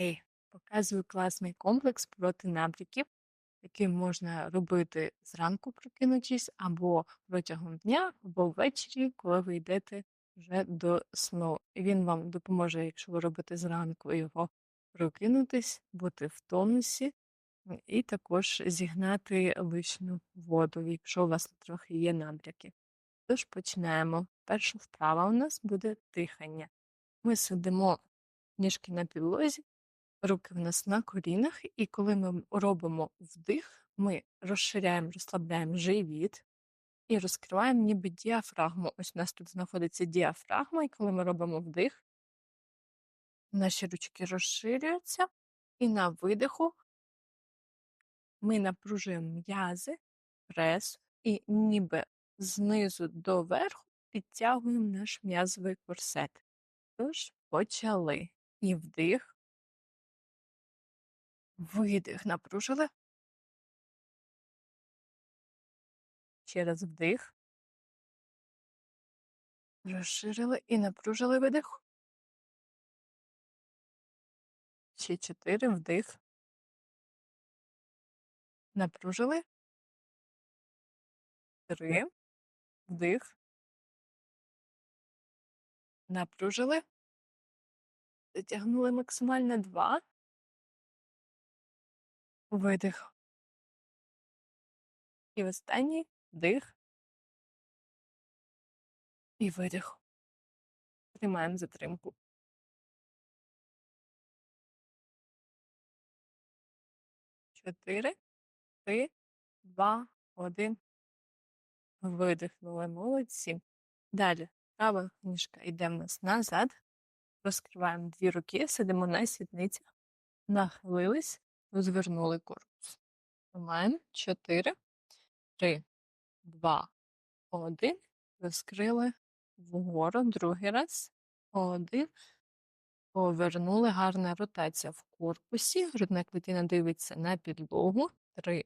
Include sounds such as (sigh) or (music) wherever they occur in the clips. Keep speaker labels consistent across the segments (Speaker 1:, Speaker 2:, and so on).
Speaker 1: Ей, показую класний комплекс проти набряків, який можна робити зранку, прокинучись, або протягом дня, або ввечері, коли ви йдете вже до сну. І він вам допоможе, якщо ви робите зранку його прокинутись, бути в тонусі, і також зігнати лишню воду, якщо у вас трохи є набряки. Тож починаємо. Перша вправа у нас буде дихання. Ми сидимо ніжки на підлозі, руки в нас на колінах, і коли ми робимо вдих, ми розширяємо, розслабляємо живіт і розкриваємо ніби діафрагму. Ось у нас тут знаходиться діафрагма, і коли ми робимо вдих, наші ручки розширюються, і на видиху ми напружуємо м'язи, прес, і ніби знизу до верху підтягуємо наш м'язовий корсет. Тож почали. І вдих, видих, напружили. Ще раз вдих. Розширили і напружили видих. Ще чотири вдих. Напружили. Три. Вдих. Напружили. Затягнули максимально два. Видих. І останній вдих. І видих. Тримаємо затримку. Чотири, три, два, один. Видихнули. Молодці. Далі. Права ніжка йде в нас назад. Розкриваємо дві руки, сидимо на сідницях, нахилились, розвернули корпус. Тримаємо. Чотири, три, два, один. Розкрили вгору. Другий раз. Один. Повернули. Гарна ротація в корпусі. Грудна клітина дивиться на підлогу. Три,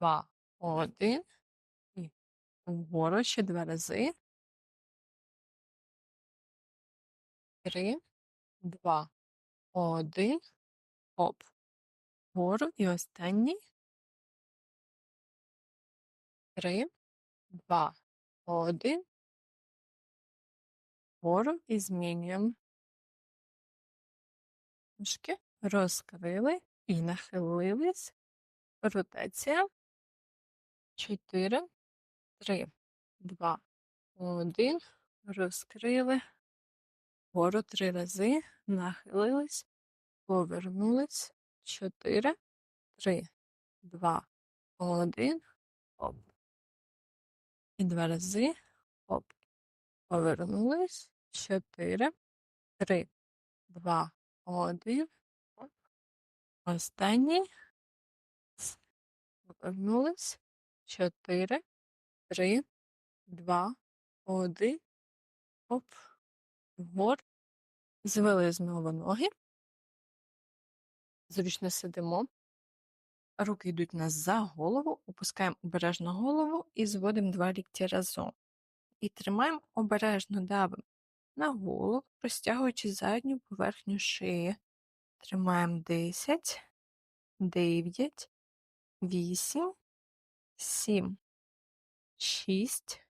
Speaker 1: два, один. І вгору ще два рази. Три, два, один. Оп. Вгору. І останній. Три, два, один. Вгору і змінюємо. Ножки розкрили і нахилились. Ротація. Чотири, три, два, один. Розкрили. Вгору три рази. Нахилились. Повернулись. Чотири, три, два, один. Оп. І два рази. Оп. Повернулись. Чотири, три, два, один. Оп. Останній. Повернулись. Чотири, три, два, один. Оп. Вгор. Звели знову ноги. Зручно сидимо. Руки йдуть нас за голову, опускаємо обережно голову і зводимо два лікті разом. І тримаємо обережно давимо на голову, розтягуючи задню поверхню шиї. Тримаємо 10, 9, 8, 7, 6,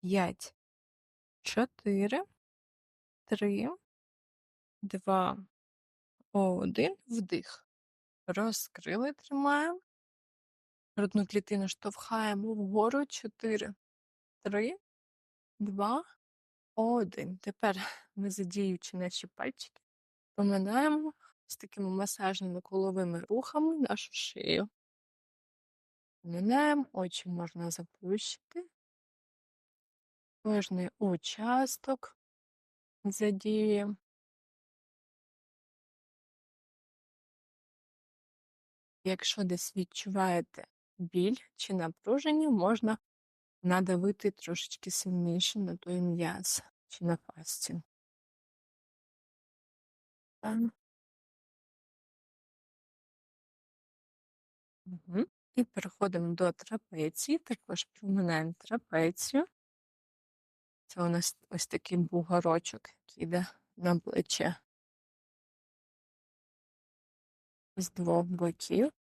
Speaker 1: 5, 4, 3, 2, 1. Вдих. Розкрили, тримаємо. Грудну клітину штовхаємо вгору. 4, 3, 2, 1. Тепер ми, задіючи наші пальчики, поминаємо з такими масажними коловими рухами нашу шию. Поминаємо, очі можна заплющити. Кожний участок задіюємо. Якщо десь відчуваєте біль чи напруження, можна надавити трошечки сильніше на той м'яз чи на фасцію. Угу. І переходимо до трапеції, також проминаємо трапецію. Це у нас ось такий бугорочок, який йде на плече. З двох боків.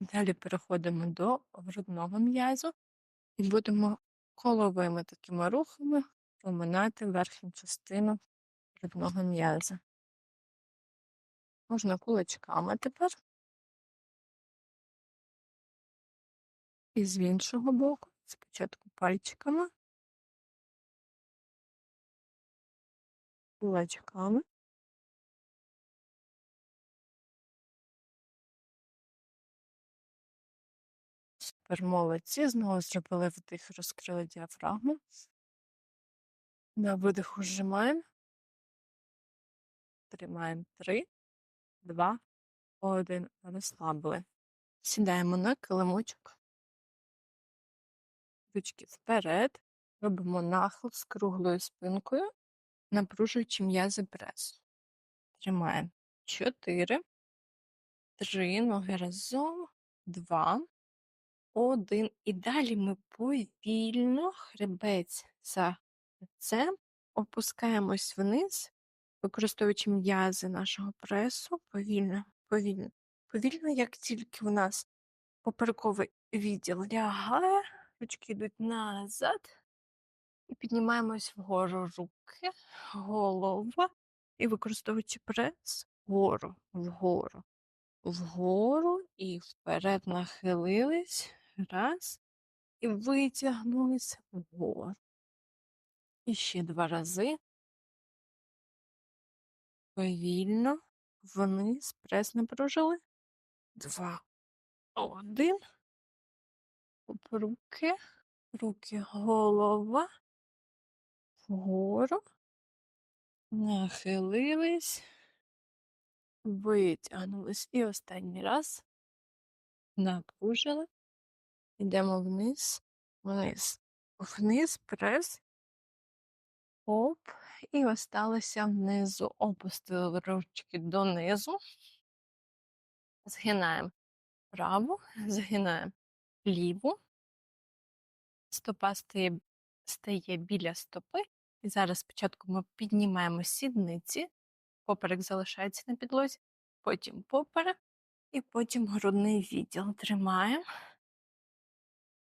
Speaker 1: Далі переходимо до грудного м'язу і будемо коловими такими рухами проминати верхню частину грудного м'яза. Можна кулачками тепер. І з іншого боку, спочатку пальчиками, кулачками. Супер. Знову зробили вдих, розкрили діафрагму. На видиху зжимаємо. Тримаємо три, два, один. Розслабили. Сідаємо на килимочок. Ручки вперед. Робимо нахил з круглою спинкою, напружуючи м'язи пресу. Тримаємо. Чотири. Три. Ноги разом. Два. Один. І далі ми повільно хребець за хребцем опускаємось вниз, використовуючи м'язи нашого пресу. Повільно, повільно. Повільно, як тільки у нас поперековий відділ лягає, ручки йдуть назад. І піднімаємось вгору руки, голова. І використовуючи прес, вгору, вгору, вгору і вперед нахилились. Раз. І витягнулись вгору. І ще два рази. Повільно вниз прес напружили. Два. Один. Руки. Руки, голова. Вгору. Нахилились. Витягнулись. І останній раз. Напружили. Йдемо вниз, вниз, вниз, прес. Оп. І осталося внизу. Опустили ручки донизу. Згинаємо праву, згинаємо ліву. Стопа стає, стає біля стопи. І зараз спочатку ми піднімаємо сідниці, поперек залишається на підлозі, потім поперек, і потім грудний відділ. Тримаємо.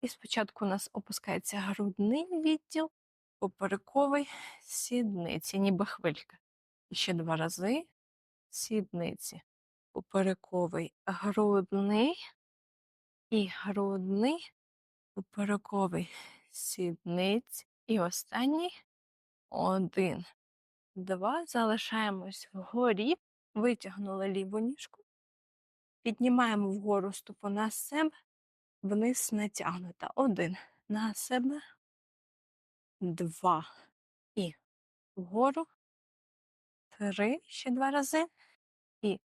Speaker 1: І спочатку у нас опускається грудний відділ, поперековий сідниці, ніби хвилька. І ще два рази сідниці. Поперековий грудний і грудний, поперековий сідниць. І останній один, два. Залишаємось вгорі, витягнули ліву ніжку, піднімаємо вгору стопу на себе, вниз натягнута. Один на себе, два. І вгору. Три. Ще два рази. І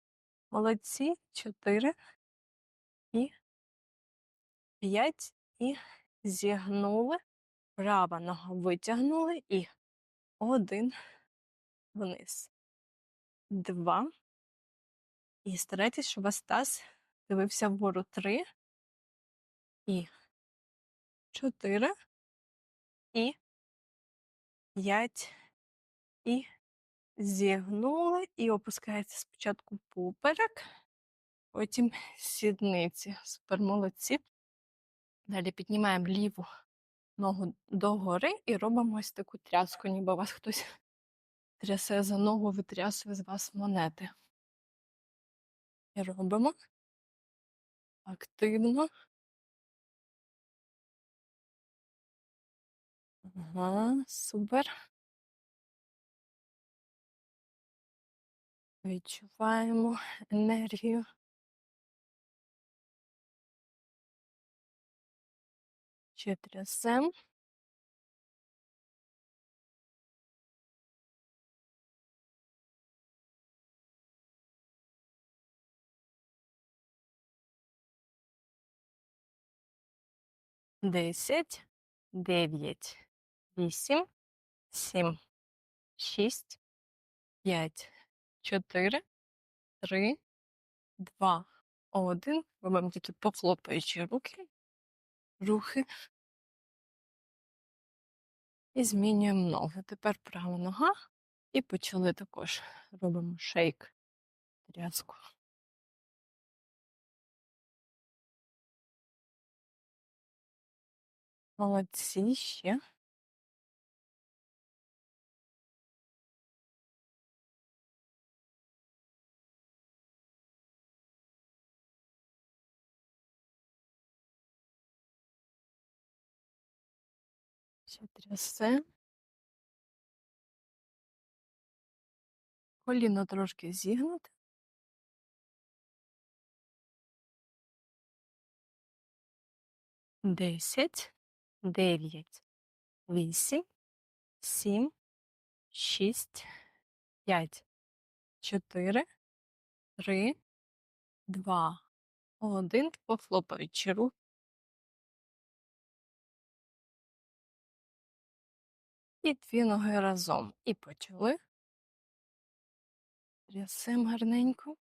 Speaker 1: молодці. Чотири. І п'ять. І зігнули. Права нога витягнули. І один. Вниз. Два. І старайтесь, щоб вас таз дивився вгору. Три і чотири, і п'ять, і зігнули, і опускається спочатку поперек, потім сідниці. Супер молодці. Далі піднімаємо ліву ногу догори і робимо ось таку тряску, ніби вас хтось (laughs) трясе за ногу, витрясує з вас монети. І робимо активно. Ага, супер. Відчуваємо енергію. Ще трясем. Десять, дев'ять, вісім, сім, шість, п'ять, чотири, три, два, один. Робимо такі похлопаючі руки, рухи. І змінюємо ноги. Тепер права нога. І почали також. Робимо шейк. Тряску. Молодці ще. Ще трясе. Коліно трошки зігнуте. Десять, дев'ять, вісім, сім, шість, п'ять, чотири, три, два, один. Похлопаючи руки. І дві ноги разом. І почали. Трясем гарненько.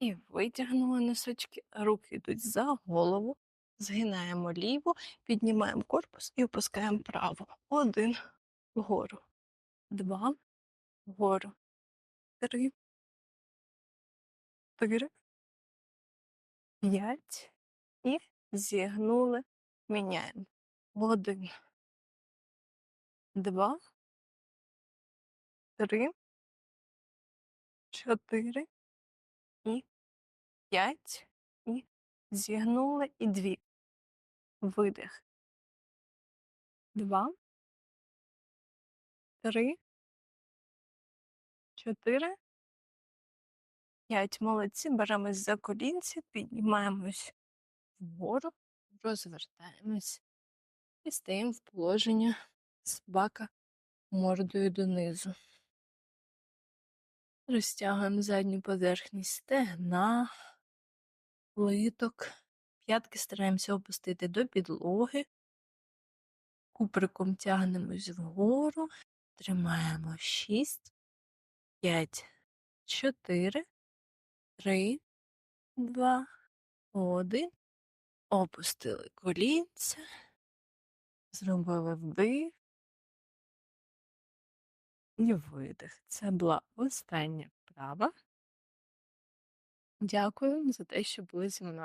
Speaker 1: І витягнули носочки, руки йдуть за голову, згинаємо ліву, піднімаємо корпус і опускаємо праву. Один. Вгору, два. Вгору, три, чотири, п'ять. І зігнули, міняємо. Один, два, три, чотири. І п'ять, і зігнули, і дві. Видих. Два, три, чотири, п'ять. Молодці. Беремось за колінці, піднімаємось вгору, розвертаємось і стаємо в положення собака мордою донизу. Розтягуємо задню поверхність стегна, литок. П'ятки стараємося опустити до підлоги. Куприком тягнемось вгору, тримаємо 6, 5, 4, 3, 2, 1. Опустили колінця, зробили вдих і видих. Це була остання вправа. Дякую за те, що були зі мною.